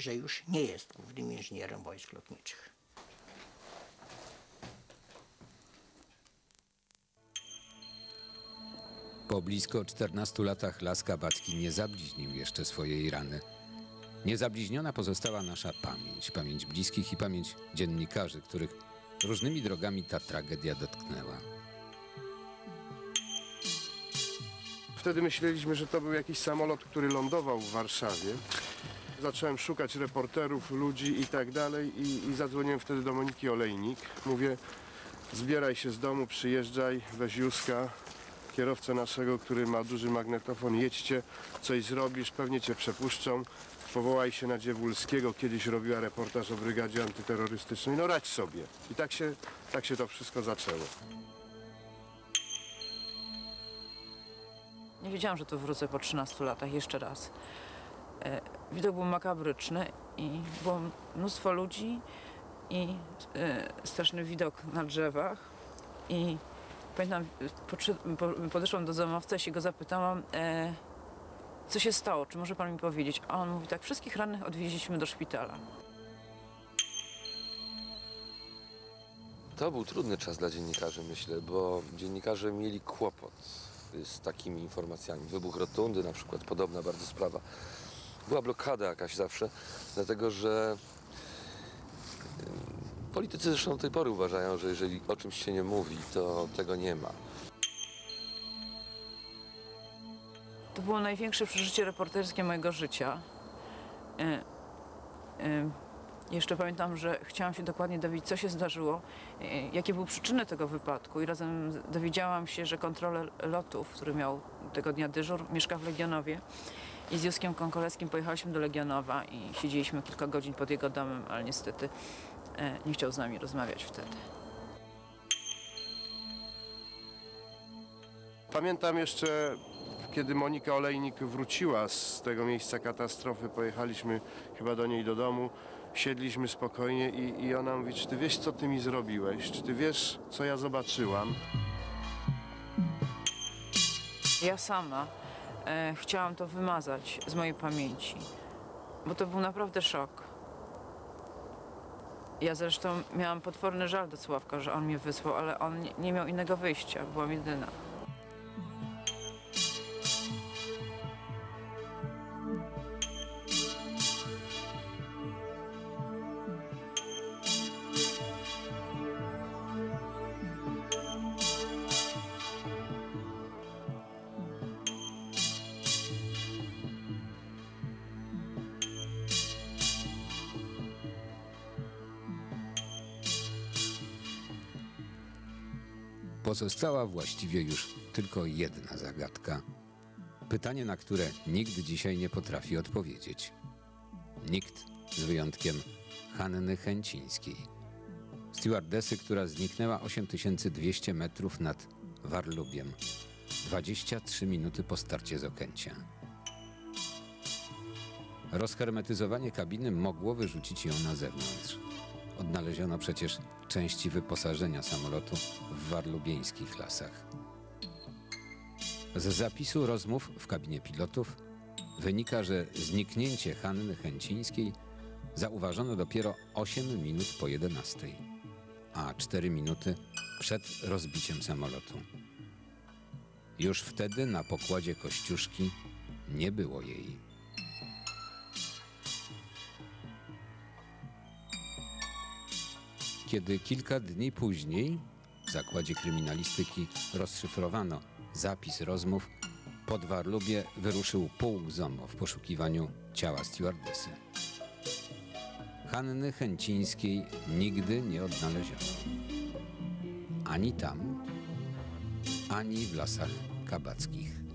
że już nie jest głównym inżynierem wojsk lotniczych. Po blisko 14 latach Las Kabacki nie zabliźnił jeszcze swojej rany. Niezabliźniona pozostała nasza pamięć, pamięć bliskich i pamięć dziennikarzy, których różnymi drogami ta tragedia dotknęła. Wtedy myśleliśmy, że to był jakiś samolot, który lądował w Warszawie. Zacząłem szukać reporterów, ludzi i tak dalej i, i zadzwoniłem wtedy do Moniki Olejnik. Mówię, zbieraj się z domu, przyjeżdżaj, weź Józka, kierowcę naszego, który ma duży magnetofon, jedźcie, coś zrobisz, pewnie cię przepuszczą. Powołaj się na Dziewulskiego, kiedyś robiła reportaż o brygadzie antyterrorystycznej, no radź sobie. I tak się, tak się to wszystko zaczęło. Nie wiedziałam, że tu wrócę po 13 latach jeszcze raz. Widok był makabryczny i było mnóstwo ludzi i e, straszny widok na drzewach. I pamiętam, podeszłam do zamowcy i się go zapytałam, e, co się stało, czy może pan mi powiedzieć? A on mówi tak, wszystkich rannych odwieźliśmy do szpitala. To był trudny czas dla dziennikarzy, myślę, bo dziennikarze mieli kłopot z takimi informacjami. Wybuch rotundy na przykład, podobna bardzo sprawa. Była blokada jakaś zawsze, dlatego że politycy zresztą do tej pory uważają, że jeżeli o czymś się nie mówi, to tego nie ma. To było największe przeżycie reporterskie mojego życia. E, e, Jeszcze pamiętam, że chciałam się dokładnie dowiedzieć, co się zdarzyło, e, jakie były przyczyny tego wypadku i razem dowiedziałam się, że kontroler lotów, który miał tego dnia dyżur, mieszka w Legionowie i z Józkiem Konkoleskim pojechaliśmy do Legionowa i siedzieliśmy kilka godzin pod jego domem, ale niestety e, nie chciał z nami rozmawiać wtedy. Pamiętam jeszcze, kiedy Monika Olejnik wróciła z tego miejsca katastrofy, pojechaliśmy chyba do niej do domu, siedliśmy spokojnie i, i ona mówi, czy ty wiesz, co ty mi zrobiłeś? Czy ty wiesz, co ja zobaczyłam? Ja sama e, chciałam to wymazać z mojej pamięci, bo to był naprawdę szok. Ja zresztą miałam potworny żal do Sławka, że on mnie wysłał, ale on nie, miał innego wyjścia, byłam jedyna. Pozostała właściwie już tylko jedna zagadka. Pytanie, na które nikt dzisiaj nie potrafi odpowiedzieć. Nikt z wyjątkiem Hanny Chęcińskiej. Stewardesy, która zniknęła 8200 metrów nad Warlubiem. 23 minuty po starcie z Okęcia. Rozhermetyzowanie kabiny mogło wyrzucić ją na zewnątrz. Odnaleziono przecież części wyposażenia samolotu w warlubieńskich lasach. Z zapisu rozmów w kabinie pilotów wynika, że zniknięcie Hanny Chęcińskiej zauważono dopiero 8 minut po 11, a 4 minuty przed rozbiciem samolotu. Już wtedy na pokładzie Kościuszki nie było jej. Kiedy kilka dni później w zakładzie kryminalistyki rozszyfrowano zapis rozmów, pod Warlubie wyruszył pułk ZOMO w poszukiwaniu ciała stewardesy. Hanny Chęcińskiej nigdy nie odnaleziono. Ani tam, ani w lasach kabackich.